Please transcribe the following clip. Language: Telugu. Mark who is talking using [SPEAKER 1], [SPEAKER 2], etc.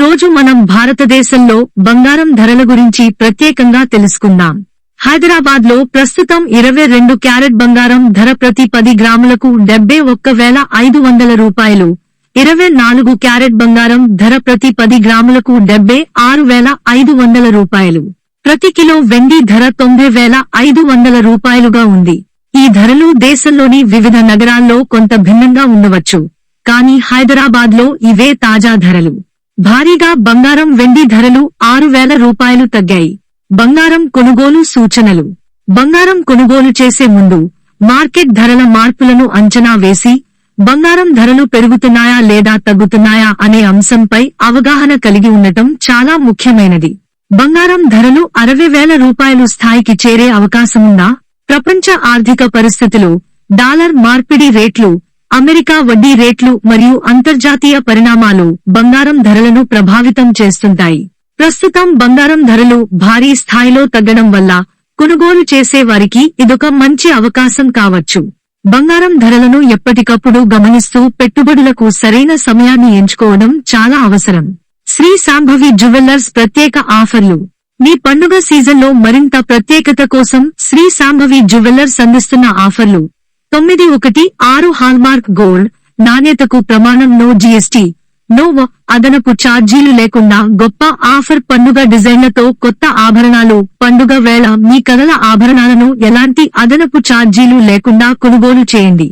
[SPEAKER 1] రోజు మనం భారతదేశంలో బంగారం ధరల గురించి ప్రత్యేకంగా తెలుసుకుందాం. హైదరాబాద్లో ప్రస్తుతం ఇరవై రెండు క్యారెట్ బంగారం ధర ప్రతి పది గ్రాములకు డెబ్బై ఒక్క వేల ఐదు వందల రూపాయలు. ఇరవై నాలుగు క్యారెట్ బంగారం ధర ప్రతి పది గ్రాములకు డెబ్బై ఆరు వేల ఐదు వందల రూపాయలు. ప్రతి కిలో వెండి ధర తొంభై వేల ఐదు వందల రూపాయలుగా ఉంది. ఈ ధరలు దేశంలోని వివిధ నగరాల్లో కొంత భిన్నంగా ఉండవచ్చు. కానీ హైదరాబాద్లో ఇవే తాజా ధరలు. భారీగా బంగారం వెండి ధరలు ఆరు వేల రూపాయలు తగ్గాయి. బంగారం కొనుగోలు సూచనలు. బంగారం కొనుగోలు చేసే ముందు మార్కెట్ ధరల మార్పులను అంచనా వేసి బంగారం ధరలు పెరుగుతున్నాయా లేదా తగ్గుతున్నాయా అనే అంశంపై అవగాహన కలిగి ఉండటం చాలా ముఖ్యమైనది. బంగారం ధరలు అరవై వేల రూపాయలు స్థాయికి చేరే అవకాశముందా ప్రపంచ ఆర్థిక పరిస్థితులు డాలర్ మార్పిడి రేట్లు అమెరికా వడ్డీ రేట్లు మరియు అంతర్జాతీయ పరిణామాలు బంగారం ధరలను ప్రభావితం చేస్తుంటాయి. ప్రస్తుతం బంగారం ధరలు భారీ స్థాయిలో తగ్గడం వల్ల కొనుగోలు చేసే వారికి ఇదొక మంచి అవకాశం కావచ్చు. బంగారం ధరలను ఎప్పటికప్పుడు గమనిస్తూ పెట్టుబడులకు సరైన సమయాన్ని ఎంచుకోవడం చాలా అవసరం. శ్రీ సాంభవి జ్యువెల్లర్స్ ప్రత్యేక ఆఫర్లు. మీ పండుగ సీజన్లో మరింత ప్రత్యేకత కోసం శ్రీ సాంభవి జ్యువెల్లర్స్ అందిస్తున్న ఆఫర్లు. తొమ్మిది ఒకటి ఆరు హాల్మార్క్ గోల్డ్. నాణ్యతకు ప్రమాణం నో జీఎస్టీ. నో అదనపు ఛార్జీలు లేకుండా గొప్ప ఆఫర్ పండుగ డిజైన్లతో కొత్త ఆభరణాలు పండుగ వేళ మీ కలల ఆభరణాలను ఎలాంటి అదనపు ఛార్జీలు లేకుండా కొనుగోలు చేయండి.